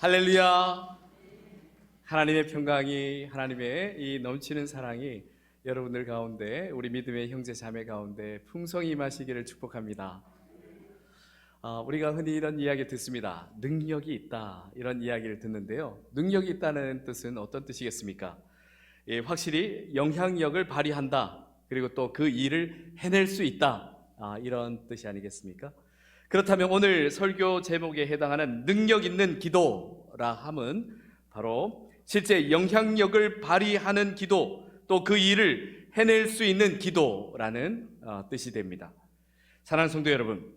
할렐루야. 하나님의 평강이 하나님의 이 넘치는 사랑이 여러분들 가운데 우리 믿음의 형제 자매 가운데 풍성히 임하시기를 축복합니다. 아, 우리가 흔히 이런 이야기 듣습니다. 능력이 있다 이런 이야기를 듣는데요. 능력이 있다는 뜻은 어떤 뜻이겠습니까? 예, 확실히 영향력을 발휘한다 그리고 또 그 일을 해낼 수 있다 아, 이런 뜻이 아니겠습니까? 그렇다면 오늘 설교 제목에 해당하는 능력 있는 기도라 함은 바로 실제 영향력을 발휘하는 기도 또 그 일을 해낼 수 있는 기도라는 어, 뜻이 됩니다. 사랑하는 성도 여러분,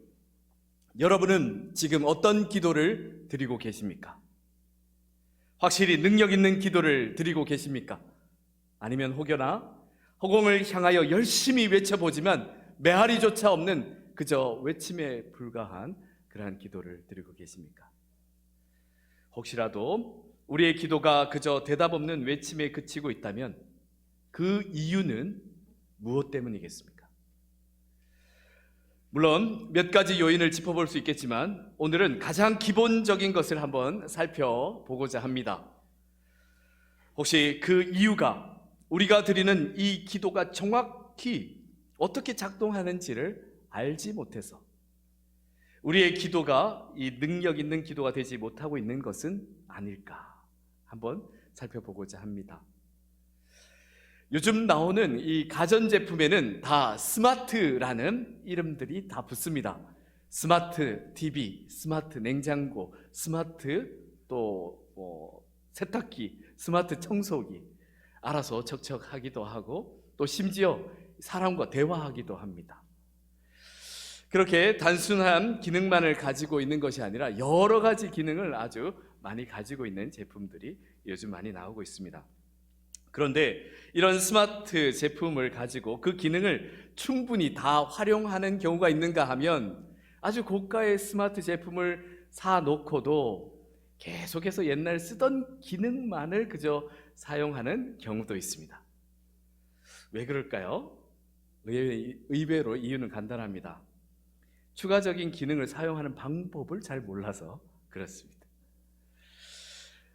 여러분은 지금 어떤 기도를 드리고 계십니까? 확실히 능력 있는 기도를 드리고 계십니까? 아니면 혹여나 허공을 향하여 열심히 외쳐보지만 메아리조차 없는 그저 외침에 불과한 그러한 기도를 드리고 계십니까? 혹시라도 우리의 기도가 그저 대답 없는 외침에 그치고 있다면 그 이유는 무엇 때문이겠습니까? 물론 몇 가지 요인을 짚어볼 수 있겠지만 오늘은 가장 기본적인 것을 한번 살펴보고자 합니다. 혹시 그 이유가 우리가 드리는 이 기도가 정확히 어떻게 작동하는지를 알지 못해서 우리의 기도가 이 능력 있는 기도가 되지 못하고 있는 것은 아닐까 한번 살펴보고자 합니다. 요즘 나오는 이 가전 제품에는 다 스마트라는 이름들이 다 붙습니다. 스마트 TV, 스마트 냉장고, 스마트 또 뭐 세탁기, 스마트 청소기 알아서 척척하기도 하고 또 심지어 사람과 대화하기도 합니다. 그렇게 단순한 기능만을 가지고 있는 것이 아니라 여러 가지 기능을 아주 많이 가지고 있는 제품들이 요즘 많이 나오고 있습니다. 그런데 이런 스마트 제품을 가지고 그 기능을 충분히 다 활용하는 경우가 있는가 하면 아주 고가의 스마트 제품을 사 놓고도 계속해서 옛날 쓰던 기능만을 그저 사용하는 경우도 있습니다. 왜 그럴까요? 의외로 이유는 간단합니다. 추가적인 기능을 사용하는 방법을 잘 몰라서 그렇습니다.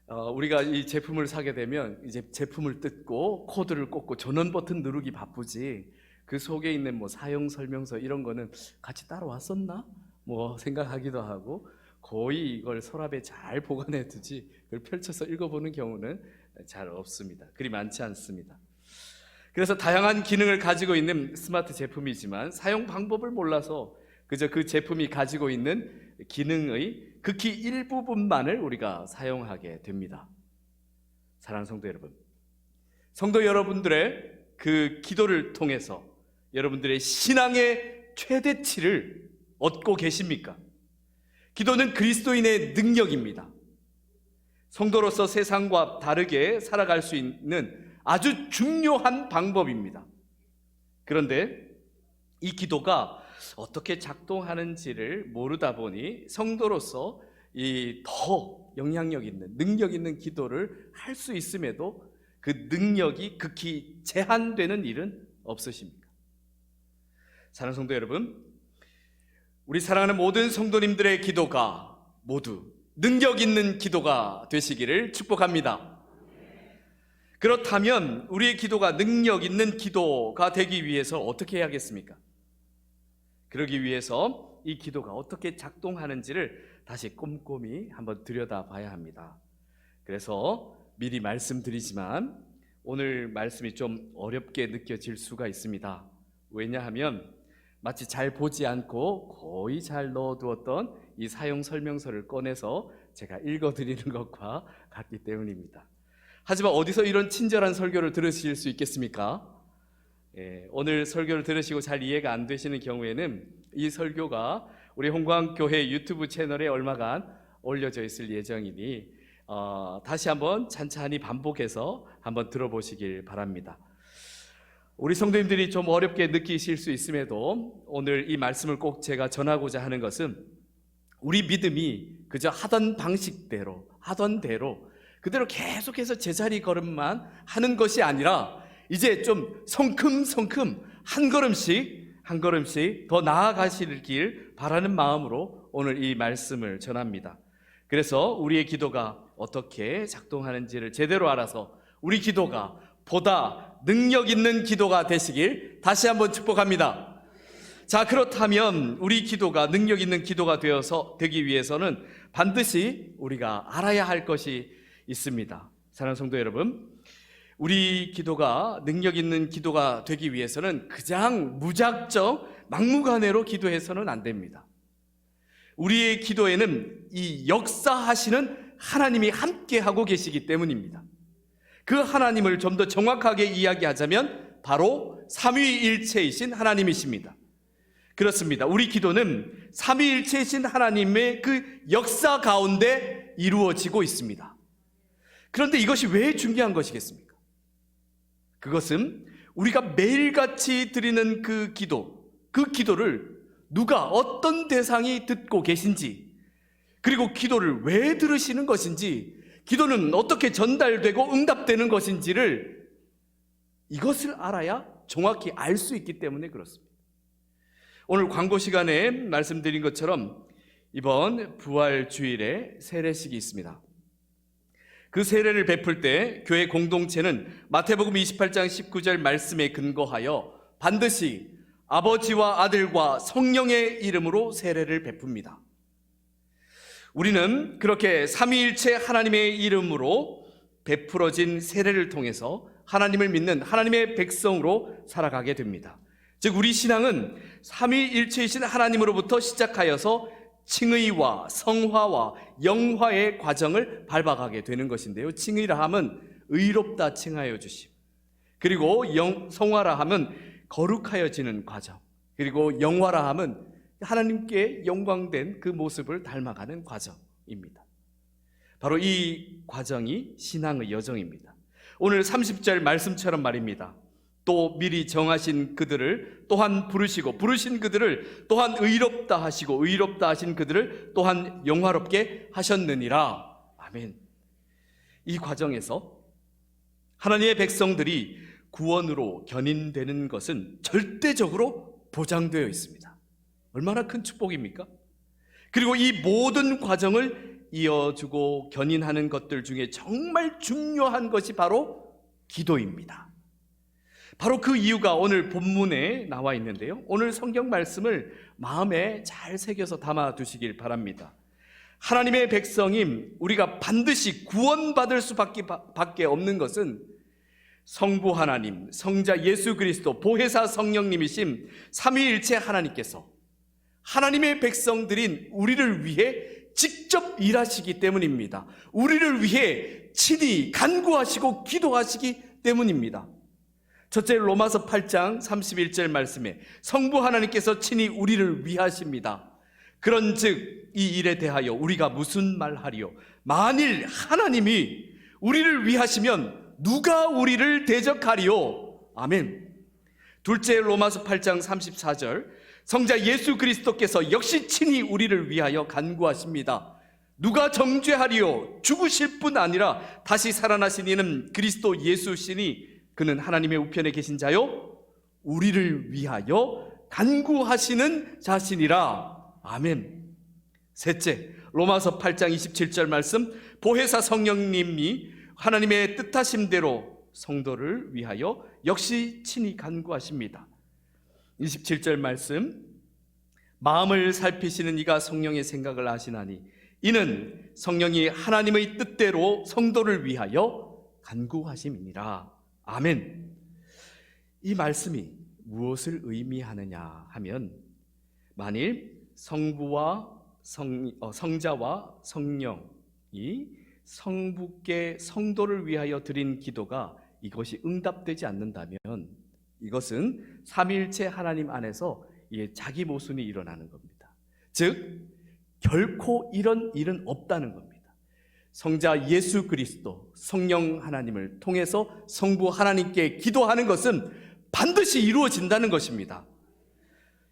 어, 우리가 이 제품을 사게 되면 이제 제품을 뜯고 코드를 꽂고 전원 버튼 누르기 바쁘지 그 속에 있는 뭐 사용 설명서 이런 거는 같이 따로 왔었나 뭐 생각하기도 하고 거의 이걸 서랍에 잘 보관해 두지 그걸 펼쳐서 읽어보는 경우는 잘 없습니다. 그리 많지 않습니다. 그래서 다양한 기능을 가지고 있는 스마트 제품이지만 사용 방법을 몰라서 그저 그 제품이 가지고 있는 기능의 극히 일부분만을 우리가 사용하게 됩니다. 사랑하는 성도 여러분. 성도 여러분들의 그 기도를 통해서 여러분들의 신앙의 최대치를 얻고 계십니까? 기도는 그리스도인의 능력입니다. 성도로서 세상과 다르게 살아갈 수 있는 아주 중요한 방법입니다. 그런데 이 기도가 어떻게 작동하는지를 모르다 보니 성도로서 이 더 영향력 있는 능력 있는 기도를 할 수 있음에도 그 능력이 극히 제한되는 일은 없으십니까? 사랑하는 성도 여러분, 우리 사랑하는 모든 성도님들의 기도가 모두 능력 있는 기도가 되시기를 축복합니다. 그렇다면 우리의 기도가 능력 있는 기도가 되기 위해서 어떻게 해야겠습니까? 그러기 위해서 이 기도가 어떻게 작동하는지를 다시 꼼꼼히 한번 들여다봐야 합니다. 그래서 미리 말씀드리지만 오늘 말씀이 좀 어렵게 느껴질 수가 있습니다. 왜냐하면 마치 잘 보지 않고 거의 잘 넣어두었던 이 사용 설명서를 꺼내서 제가 읽어드리는 것과 같기 때문입니다. 하지만 어디서 이런 친절한 설교를 들으실 수 있겠습니까? 예, 오늘 설교를 들으시고 잘 이해가 안 되시는 경우에는 이 설교가 우리 홍광교회 유튜브 채널에 얼마간 올려져 있을 예정이니 어, 다시 한번 찬찬히 반복해서 한번 들어보시길 바랍니다. 우리 성도님들이 좀 어렵게 느끼실 수 있음에도 오늘 이 말씀을 꼭 제가 전하고자 하는 것은 우리 믿음이 그저 하던 방식대로 하던 대로 그대로 계속해서 제자리 걸음만 하는 것이 아니라 이제 좀 성큼성큼 한 걸음씩 한 걸음씩 더 나아가시길 바라는 마음으로 오늘 이 말씀을 전합니다. 그래서 우리의 기도가 어떻게 작동하는지를 제대로 알아서 우리 기도가 보다 능력 있는 기도가 되시길 다시 한번 축복합니다. 자, 그렇다면 우리 기도가 능력 있는 기도가 되어서 되기 위해서는 반드시 우리가 알아야 할 것이 있습니다. 사랑하는 성도 여러분, 우리 기도가 능력 있는 기도가 되기 위해서는 그냥 무작정 막무가내로 기도해서는 안 됩니다. 우리의 기도에는 이 역사하시는 하나님이 함께 하고 계시기 때문입니다. 그 하나님을 좀 더 정확하게 이야기하자면 바로 삼위일체이신 하나님이십니다. 그렇습니다. 우리 기도는 삼위일체이신 하나님의 그 역사 가운데 이루어지고 있습니다. 그런데 이것이 왜 중요한 것이겠습니까? 그것은 우리가 매일같이 드리는 그 기도, 그 기도를 누가 어떤 대상이 듣고 계신지, 그리고 기도를 왜 들으시는 것인지, 기도는 어떻게 전달되고 응답되는 것인지를 이것을 알아야 정확히 알 수 있기 때문에 그렇습니다. 오늘 광고 시간에 말씀드린 것처럼 이번 부활 주일에 세례식이 있습니다. 그 세례를 베풀 때 교회 공동체는 마태복음 28장 19절 말씀에 근거하여 반드시 아버지와 아들과 성령의 이름으로 세례를 베풉니다. 우리는 그렇게 삼위일체 하나님의 이름으로 베풀어진 세례를 통해서 하나님을 믿는 하나님의 백성으로 살아가게 됩니다. 즉 우리 신앙은 삼위일체이신 하나님으로부터 시작하여서 칭의와 성화와 영화의 과정을 밟아가게 되는 것인데요. 칭의라 함은 의롭다 칭하여 주심. 그리고 영, 성화라 함은 거룩하여지는 과정. 그리고 영화라 함은 하나님께 영광된 그 모습을 닮아가는 과정입니다. 바로 이 과정이 신앙의 여정입니다. 오늘 30절 말씀처럼 말입니다. 또 미리 정하신 그들을 또한 부르시고 부르신 그들을 또한 의롭다 하시고 의롭다 하신 그들을 또한 영화롭게 하셨느니라. 아멘. 이 과정에서 하나님의 백성들이 구원으로 견인되는 것은 절대적으로 보장되어 있습니다. 얼마나 큰 축복입니까? 그리고 이 모든 과정을 이어주고 견인하는 것들 중에 정말 중요한 것이 바로 기도입니다. 바로 그 이유가 오늘 본문에 나와 있는데요. 오늘 성경 말씀을 마음에 잘 새겨서 담아 두시길 바랍니다. 하나님의 백성임 우리가 반드시 구원받을 수밖에 밖에 없는 것은 성부 하나님, 성자 예수 그리스도, 보혜사 성령님이심 삼위일체 하나님께서 하나님의 백성들인 우리를 위해 직접 일하시기 때문입니다. 우리를 위해 친히 간구하시고 기도하시기 때문입니다. 첫째 로마서 8장 31절 말씀에 성부 하나님께서 친히 우리를 위하십니다. 그런 즉 이 일에 대하여 우리가 무슨 말 하리요? 만일 하나님이 우리를 위하시면 누가 우리를 대적하리요? 아멘. 둘째 로마서 8장 34절 성자 예수 그리스도께서 역시 친히 우리를 위하여 간구하십니다. 누가 정죄하리요? 죽으실 뿐 아니라 다시 살아나신 이는 그리스도 예수시니 그는 하나님의 우편에 계신 자요 우리를 위하여 간구하시는 자신이라. 아멘. 셋째, 로마서 8장 27절 말씀 보혜사 성령님이 하나님의 뜻하심대로 성도를 위하여 역시 친히 간구하십니다. 27절 말씀 마음을 살피시는 이가 성령의 생각을 아시나니 이는 성령이 하나님의 뜻대로 성도를 위하여 간구하심이니라. 아멘. 이 말씀이 무엇을 의미하느냐 하면 만일 성부와 성, 어, 성자와 성령이 성부께 성도를 위하여 드린 기도가 이것이 응답되지 않는다면 이것은 삼일체 하나님 안에서 자기 모순이 일어나는 겁니다. 즉 결코 이런 일은 없다는 겁니다. 성자 예수 그리스도 성령 하나님을 통해서 성부 하나님께 기도하는 것은 반드시 이루어진다는 것입니다.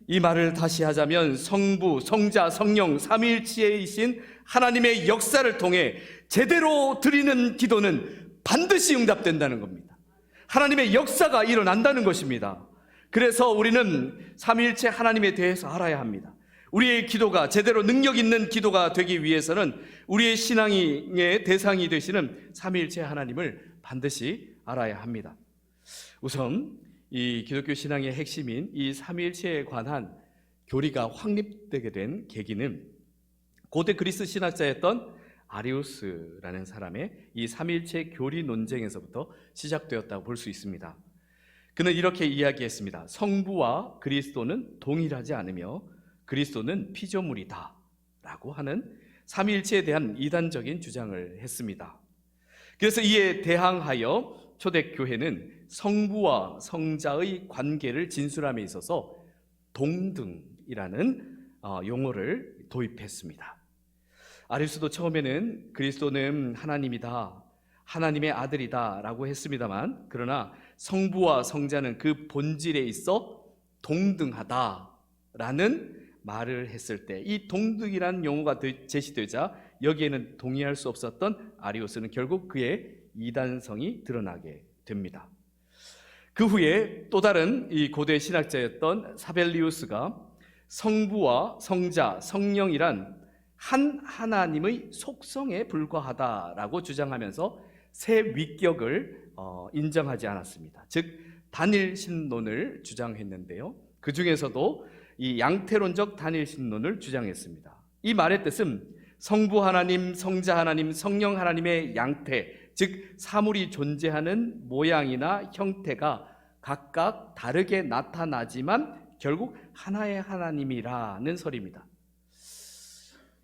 이 말을 다시 하자면 성부, 성자, 성령 삼위일체이신 하나님의 역사를 통해 제대로 드리는 기도는 반드시 응답된다는 겁니다. 하나님의 역사가 일어난다는 것입니다. 그래서 우리는 삼위일체 하나님에 대해서 알아야 합니다. 우리의 기도가 제대로 능력 있는 기도가 되기 위해서는 우리의 신앙의 대상이 되시는 삼위일체 하나님을 반드시 알아야 합니다. 우선 이 기독교 신앙의 핵심인 이 삼위일체에 관한 교리가 확립되게 된 계기는 고대 그리스 신학자였던 아리우스라는 사람의 이 삼위일체 교리 논쟁에서부터 시작되었다고 볼 수 있습니다. 그는 이렇게 이야기했습니다. 성부와 그리스도는 동일하지 않으며 그리스도는 피조물이다라고 하는 삼위일체에 대한 이단적인 주장을 했습니다. 그래서 이에 대항하여 초대교회는 성부와 성자의 관계를 진술함에 있어서 동등이라는 어, 용어를 도입했습니다. 아리우스도 처음에는 그리스도는 하나님이다, 하나님의 아들이다 라고 했습니다만, 그러나 성부와 성자는 그 본질에 있어 동등하다 라는 말을 했을 때, 이 동등이라는 용어가 되- 제시되자 여기에는 동의할 수 없었던 아리우스는 결국 그의 이단성이 드러나게 됩니다. 그 후에 또 다른 이 고대 신학자였던 사벨리우스가 성부와 성자, 성령이란 한 하나님의 속성에 불과하다라고 주장하면서 새 위격을 어, 인정하지 않았습니다. 즉 단일 신론을 주장했는데요. 그 중에서도 이 양태론적 단일 신론을 주장했습니다. 이 말의 뜻은 성부 하나님, 성자 하나님, 성령 하나님의 양태, 즉 사물이 존재하는 모양이나 형태가 각각 다르게 나타나지만 결국 하나의 하나님이라는 설입니다.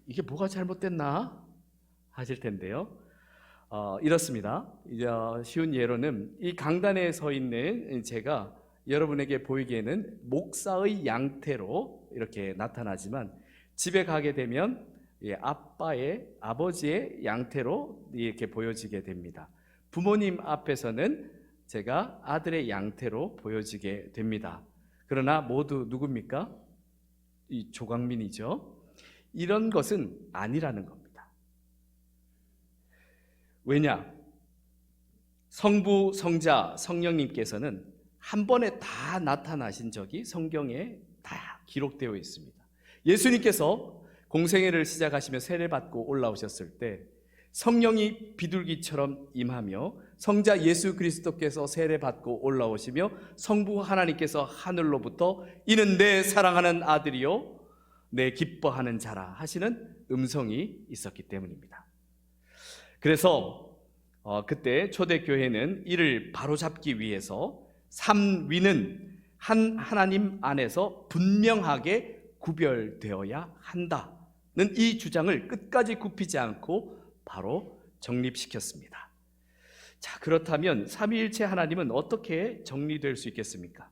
이게 뭐가 잘못됐나 하실 텐데요. 어, 이렇습니다. 이제 쉬운 예로는 이 강단에 서 있는 제가 여러분에게 보이기에는 목사의 양태로 이렇게 나타나지만 집에 가게 되면 예, 아빠의 아버지의 양태로 이렇게 보여지게 됩니다. 부모님 앞에서는 제가 아들의 양태로 보여지게 됩니다. 그러나 모두 누굽니까? 이 조광민이죠. 이런 것은 아니라는 겁니다. 왜냐? 성부, 성자, 성령님께서는 한 번에 다 나타나신 적이 성경에 다 기록되어 있습니다. 예수님께서 공생애를 시작하시며 세례 받고 올라오셨을 때 성령이 비둘기처럼 임하며 성자 예수 그리스도께서 세례 받고 올라오시며 성부 하나님께서 하늘로부터 이는 내 사랑하는 아들이요 내 기뻐하는 자라 하시는 음성이 있었기 때문입니다. 그래서 어, 그때 초대 교회는 이를 바로잡기 위해서 삼위는 한 하나님 안에서 분명하게 구별되어야 한다는 이 주장을 끝까지 굽히지 않고 바로 정립시켰습니다. 자, 그렇다면 삼위일체 하나님은 어떻게 정리될 수 있겠습니까?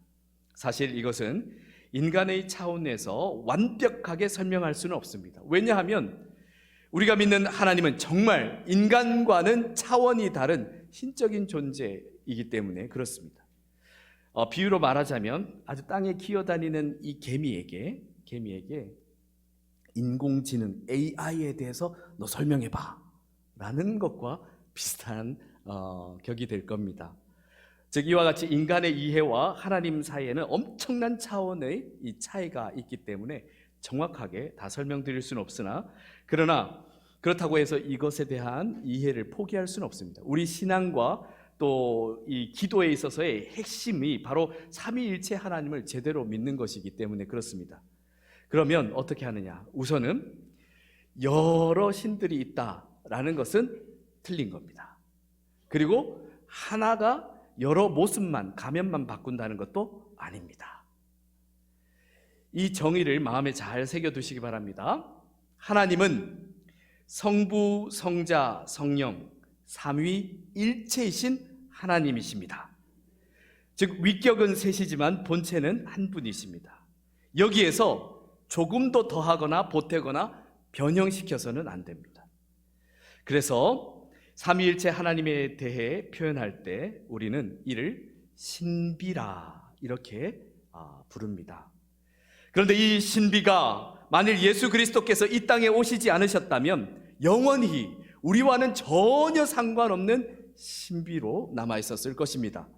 사실 이것은 인간의 차원에서 완벽하게 설명할 수는 없습니다. 왜냐하면 우리가 믿는 하나님은 정말 인간과는 차원이 다른 신적인 존재이기 때문에 그렇습니다. 어, 비유로 말하자면 아주 땅에 기어다니는 이 개미에게 개미에게 인공지능 AI에 대해서 너 설명해봐 라는 것과 비슷한 어, 격이 될 겁니다. 즉 이와 같이 인간의 이해와 하나님 사이에는 엄청난 차원의 이 차이가 있기 때문에 정확하게 다 설명드릴 수는 없으나 그러나 그렇다고 해서 이것에 대한 이해를 포기할 수는 없습니다. 우리 신앙과 또 이 기도에 있어서의 핵심이 바로 삼위일체 하나님을 제대로 믿는 것이기 때문에 그렇습니다. 그러면 어떻게 하느냐? 우선은 여러 신들이 있다라는 것은 틀린 겁니다. 그리고 하나가 여러 모습만 가면만 바꾼다는 것도 아닙니다. 이 정의를 마음에 잘 새겨 두시기 바랍니다. 하나님은 성부, 성자, 성령 삼위 일체이신 하나님이십니다. 즉 위격은 셋이지만 본체는 한 분이십니다. 여기에서 조금도 더하거나 보태거나 변형시켜서는 안 됩니다. 그래서 삼위일체 하나님에 대해 표현할 때 우리는 이를 신비라 이렇게 아, 부릅니다. 그런데 이 신비가 만일 예수 그리스도께서 이 땅에 오시지 않으셨다면 영원히 우리와는 전혀 상관없는 신비로 남아 있었을 것입니다.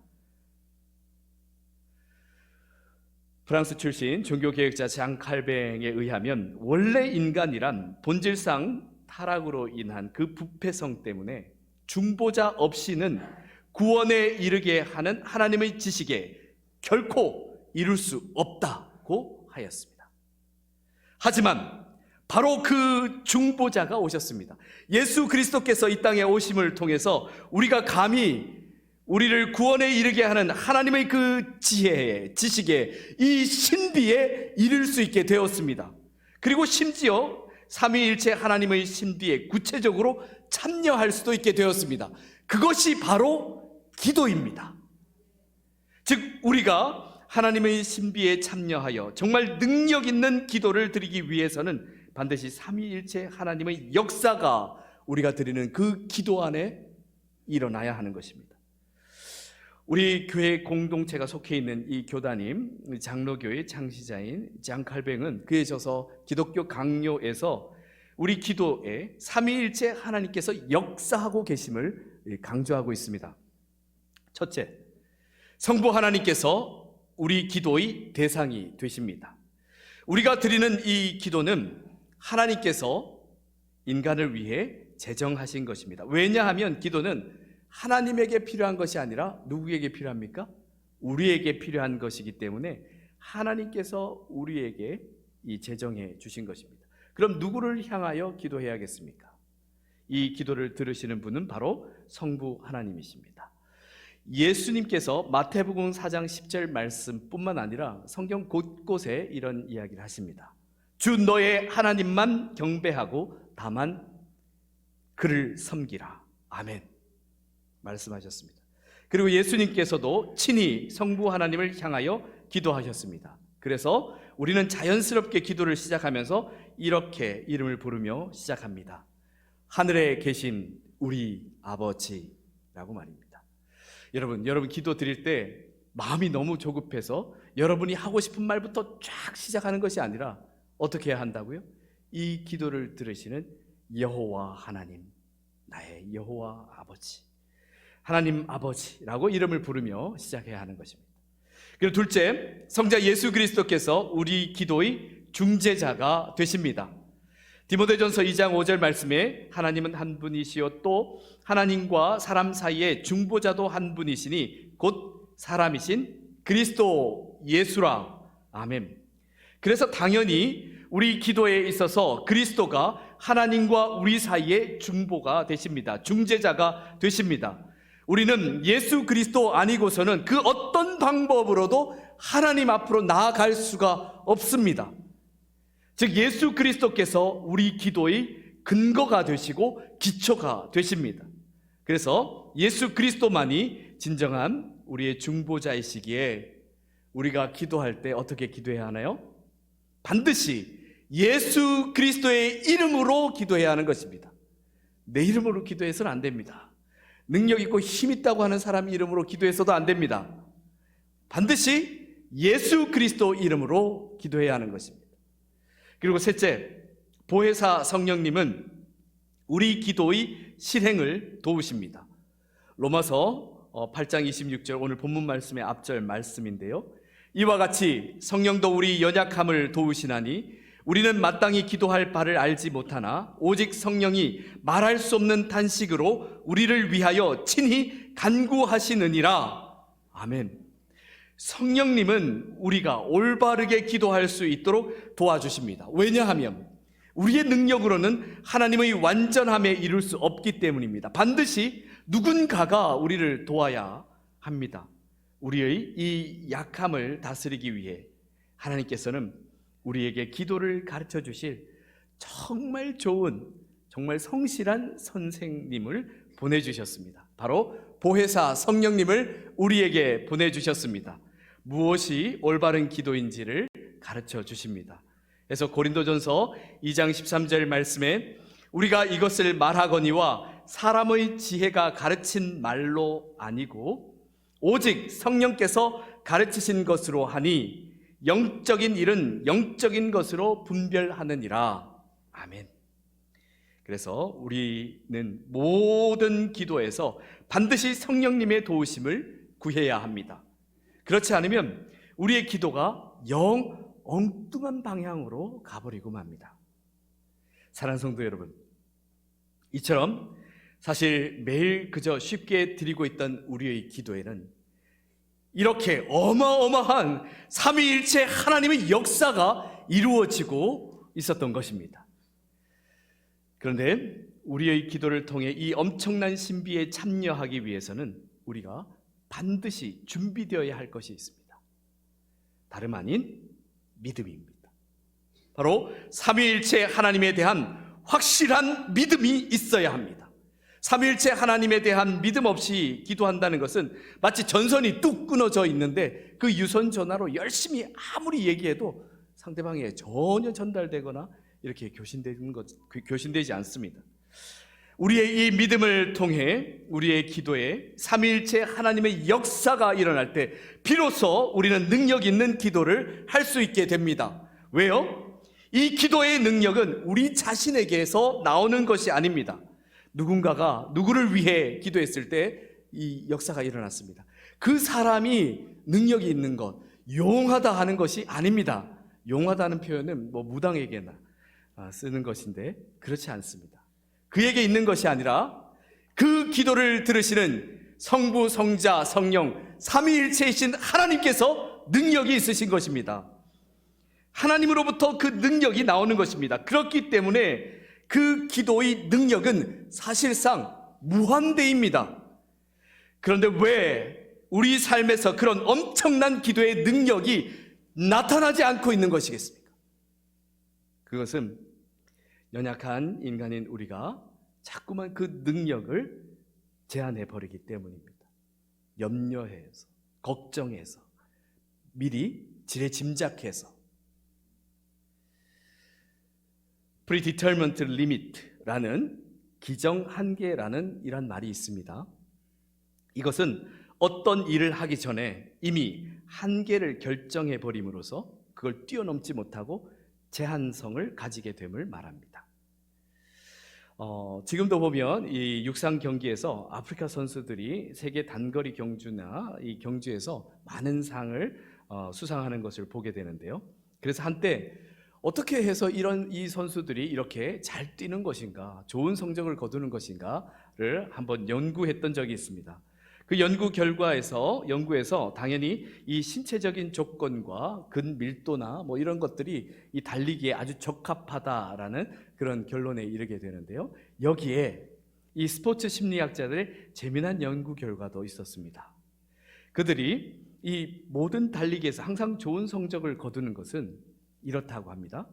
프랑스 출신 종교개혁자 장 칼뱅에 의하면 원래 인간이란 본질상 타락으로 인한 그 부패성 때문에 중보자 없이는 구원에 이르게 하는 하나님의 지식에 결코 이룰 수 없다고 하였습니다. 하지만 바로 그 중보자가 오셨습니다. 예수 그리스도께서 이 땅에 오심을 통해서 우리가 감히 우리를 구원에 이르게 하는 하나님의 그 지혜에, 지식에, 이 신비에 이를 수 있게 되었습니다. 그리고 심지어 삼위일체 하나님의 신비에 구체적으로 참여할 수도 있게 되었습니다. 그것이 바로 기도입니다. 즉, 우리가 하나님의 신비에 참여하여 정말 능력 있는 기도를 드리기 위해서는 반드시 삼위일체 하나님의 역사가 우리가 드리는 그 기도 안에 일어나야 하는 것입니다. 우리 교회 공동체가 속해 있는 이 교단임 장로교의 창시자인 장칼뱅은 그에 져서 기독교 강요에서 우리 기도에 삼위일체 하나님께서 역사하고 계심을 강조하고 있습니다. 첫째, 성부 하나님께서 우리 기도의 대상이 되십니다. 우리가 드리는 이 기도는 하나님께서 인간을 위해 제정하신 것입니다. 왜냐하면 기도는 하나님에게 필요한 것이 아니라 누구에게 필요합니까? 우리에게 필요한 것이기 때문에 하나님께서 우리에게 이 제정해 주신 것입니다. 그럼 누구를 향하여 기도해야겠습니까? 이 기도를 들으시는 분은 바로 성부 하나님이십니다. 예수님께서 마태복음 4장 10절 말씀뿐만 아니라 성경 곳곳에 이런 이야기를 하십니다. 주 너의 하나님만 경배하고 다만 그를 섬기라. 아멘. 말씀하셨습니다. 그리고 예수님께서도 친히 성부 하나님을 향하여 기도하셨습니다. 그래서 우리는 자연스럽게 기도를 시작하면서 이렇게 이름을 부르며 시작합니다. 하늘에 계신 우리 아버지라고 말입니다. 여러분, 여러분 기도 드릴 때 마음이 너무 조급해서 여러분이 하고 싶은 말부터 쫙 시작하는 것이 아니라 어떻게 해야 한다고요? 이 기도를 들으시는 여호와 하나님, 나의 여호와 아버지. 하나님 아버지라고 이름을 부르며 시작해야 하는 것입니다. 그리고 둘째, 성자 예수 그리스도께서 우리 기도의 중재자가 되십니다. 디모데전서 2장 5절 말씀에 하나님은 한 분이시요 또 하나님과 사람 사이에 중보자도 한 분이시니 곧 사람이신 그리스도 예수라. 아멘. 그래서 당연히 우리 기도에 있어서 그리스도가 하나님과 우리 사이에 중보가 되십니다. 중재자가 되십니다. 우리는 예수 그리스도 아니고서는 그 어떤 방법으로도 하나님 앞으로 나아갈 수가 없습니다. 즉, 예수 그리스도께서 우리 기도의 근거가 되시고 기초가 되십니다. 그래서 예수 그리스도만이 진정한 우리의 중보자이시기에 우리가 기도할 때 어떻게 기도해야 하나요? 반드시 예수 그리스도의 이름으로 기도해야 하는 것입니다. 내 이름으로 기도해서는 안 됩니다. 능력 있고 힘 있다고 하는 사람 이름으로 기도해서도 안 됩니다. 반드시 예수 그리스도 이름으로 기도해야 하는 것입니다. 그리고 셋째, 보혜사 성령님은 우리 기도의 실행을 도우십니다. 로마서 8장 26절 오늘 본문 말씀의 앞절 말씀인데요. 이와 같이 성령도 우리 연약함을 도우시나니 우리는 마땅히 기도할 바를 알지 못하나 오직 성령이 말할 수 없는 단식으로 우리를 위하여 친히 간구하시느니라. 아멘. 성령님은 우리가 올바르게 기도할 수 있도록 도와주십니다. 왜냐하면 우리의 능력으로는 하나님의 완전함에 이룰 수 없기 때문입니다. 반드시 누군가가 우리를 도와야 합니다. 우리의 이 약함을 다스리기 위해 하나님께서는 우리에게 기도를 가르쳐 주실 정말 좋은, 정말 성실한 선생님을 보내주셨습니다. 바로 보혜사 성령님을 우리에게 보내주셨습니다. 무엇이 올바른 기도인지를 가르쳐 주십니다. 그래서 고린도전서 2장 13절 말씀에 우리가 이것을 말하거니와 사람의 지혜가 가르친 말로 아니고 오직 성령께서 가르치신 것으로 하니 영적인 일은 영적인 것으로 분별하느니라. 아멘. 그래서 우리는 모든 기도에서 반드시 성령님의 도우심을 구해야 합니다. 그렇지 않으면 우리의 기도가 영 엉뚱한 방향으로 가버리고 맙니다. 사랑하는 성도 여러분, 이처럼 사실 매일 그저 쉽게 드리고 있던 우리의 기도에는 이렇게 어마어마한 삼위일체 하나님의 역사가 이루어지고 있었던 것입니다. 그런데 우리의 기도를 통해 이 엄청난 신비에 참여하기 위해서는 우리가 반드시 준비되어야 할 것이 있습니다. 다름 아닌 믿음입니다. 바로 삼위일체 하나님에 대한 확실한 믿음이 있어야 합니다. 삼위일체 하나님에 대한 믿음 없이 기도한다는 것은 마치 전선이 뚝 끊어져 있는데 그 유선 전화로 열심히 아무리 얘기해도 상대방에 전혀 전달되거나 이렇게 교신되는 것 교신되지 않습니다. 우리의 이 믿음을 통해 우리의 기도에 삼위일체 하나님의 역사가 일어날 때 비로소 우리는 능력 있는 기도를 할 수 있게 됩니다. 왜요? 이 기도의 능력은 우리 자신에게서 나오는 것이 아닙니다. 누군가가 누구를 위해 기도했을 때 이 역사가 일어났습니다. 그 사람이 능력이 있는 것, 용하다 하는 것이 아닙니다. 용하다는 표현은 뭐 무당에게나 아, 쓰는 것인데 그렇지 않습니다. 그에게 있는 것이 아니라 그 기도를 들으시는 성부, 성자, 성령, 삼위일체이신 하나님께서 능력이 있으신 것입니다. 하나님으로부터 그 능력이 나오는 것입니다. 그렇기 때문에 그 기도의 능력은 사실상 무한대입니다. 그런데 왜 우리 삶에서 그런 엄청난 기도의 능력이 나타나지 않고 있는 것이겠습니까? 그것은 연약한 인간인 우리가 자꾸만 그 능력을 제한해 버리기 때문입니다. 염려해서, 걱정해서, 미리 지레 짐작해서. Predetermined limit라는 기정 한계라는 이런 말이 있습니다. 이것은 어떤 일을 하기 전에 이미 한계를 결정해 버림으로써 그걸 뛰어넘지 못하고 제한성을 가지게 됨을 말합니다. 어, 지금도 보면 이 육상 경기에서 아프리카 선수들이 세계 단거리 경주나 이 경주에서 많은 상을 어, 수상하는 것을 보게 되는데요. 그래서 한때 어떻게 해서 이런 이 선수들이 이렇게 잘 뛰는 것인가, 좋은 성적을 거두는 것인가를 한번 연구했던 적이 있습니다. 그 연구 결과에서 연구에서 당연히 이 신체적인 조건과 근밀도나 뭐 이런 것들이 이 달리기에 아주 적합하다라는 그런 결론에 이르게 되는데요. 여기에 이 스포츠 심리학자들의 재미난 연구 결과도 있었습니다. 그들이 이 모든 달리기에서 항상 좋은 성적을 거두는 것은 이렇다고 합니다.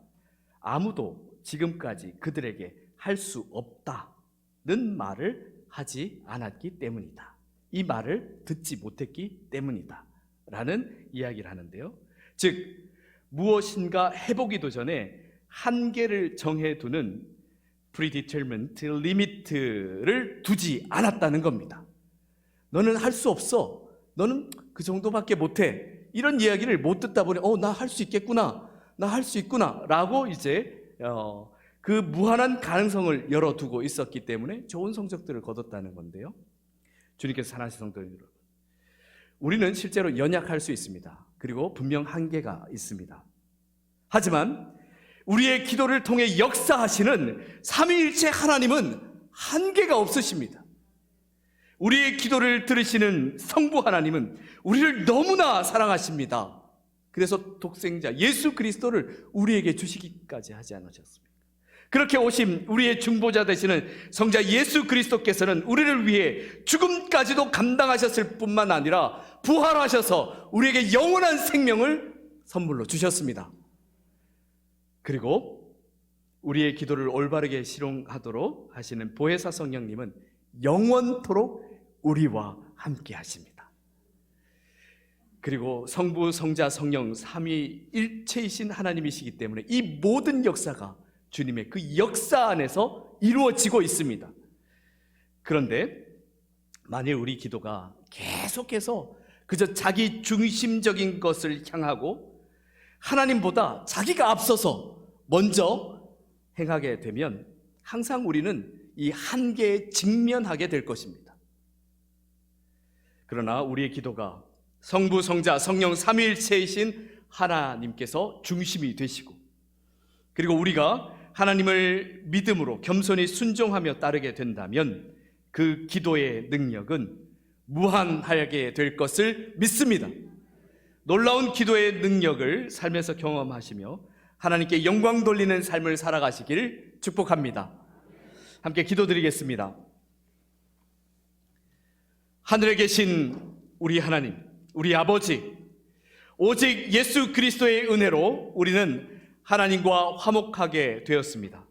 아무도 지금까지 그들에게 할 수 없다는 말을 하지 않았기 때문이다. 이 말을 듣지 못했기 때문이다. 라는 이야기를 하는데요. 즉, 무엇인가 해보기도 전에 한계를 정해두는 predetermined limit를 두지 않았다는 겁니다. 너는 할 수 없어. 너는 그 정도밖에 못해. 이런 이야기를 못 듣다 보니, 어, 나 할 수 있겠구나. 나 할 수 있구나. 라고 이제, 어, 그 무한한 가능성을 열어두고 있었기 때문에 좋은 성적들을 거뒀다는 건데요. 주님께서 사랑하신 성도 여러분. 우리는 실제로 연약할 수 있습니다. 그리고 분명 한계가 있습니다. 하지만 우리의 기도를 통해 역사하시는 삼위일체 하나님은 한계가 없으십니다. 우리의 기도를 들으시는 성부 하나님은 우리를 너무나 사랑하십니다. 그래서 독생자 예수 그리스도를 우리에게 주시기까지 하지 않으셨습니까? 그렇게 오신 우리의 중보자 되시는 성자 예수 그리스도께서는 우리를 위해 죽음까지도 감당하셨을 뿐만 아니라 부활하셔서 우리에게 영원한 생명을 선물로 주셨습니다. 그리고 우리의 기도를 올바르게 실용하도록 하시는 보혜사 성령님은 영원토록 우리와 함께 하십니다. 그리고 성부, 성자, 성령 삼위 일체이신 하나님이시기 때문에 이 모든 역사가 주님의 그 역사 안에서 이루어지고 있습니다. 그런데 만일 우리 기도가 계속해서 그저 자기 중심적인 것을 향하고 하나님보다 자기가 앞서서 먼저 행하게 되면 항상 우리는 이 한계에 직면하게 될 것입니다. 그러나 우리의 기도가 성부, 성자, 성령 삼위일체이신 하나님께서 중심이 되시고 그리고 우리가 하나님을 믿음으로 겸손히 순종하며 따르게 된다면 그 기도의 능력은 무한하게 될 것을 믿습니다. 놀라운 기도의 능력을 삶에서 경험하시며 하나님께 영광 돌리는 삶을 살아가시길 축복합니다. 함께 기도드리겠습니다. 하늘에 계신 우리 하나님, 우리 아버지, 오직 예수 그리스도의 은혜로 우리는 하나님과 화목하게 되었습니다.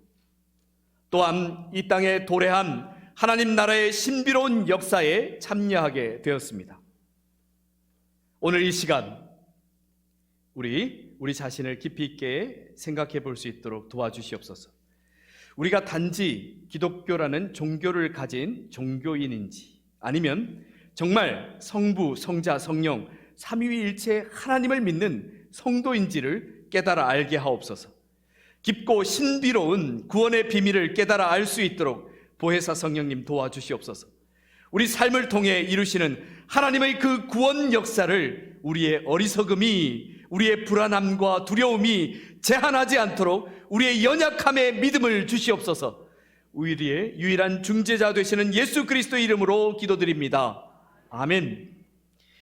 또한 이 땅에 도래한 하나님 나라의 신비로운 역사에 참여하게 되었습니다. 오늘 이 시간 우리 우리 자신을 깊이 있게 생각해 볼 수 있도록 도와주시옵소서. 우리가 단지 기독교라는 종교를 가진 종교인인지 아니면 정말 성부, 성자, 성령 삼위일체 하나님을 믿는 성도인지를 깨달아 알게 하옵소서. 깊고 신비로운 구원의 비밀을 깨달아 알 수 있도록 보혜사 성령님 도와주시옵소서. 우리 삶을 통해 이루시는 하나님의 그 구원 역사를 우리의 어리석음이 우리의 불안함과 두려움이 제한하지 않도록 우리의 연약함에 믿음을 주시옵소서. 우리의 유일한 중재자 되시는 예수 그리스도 이름으로 기도드립니다. 아멘.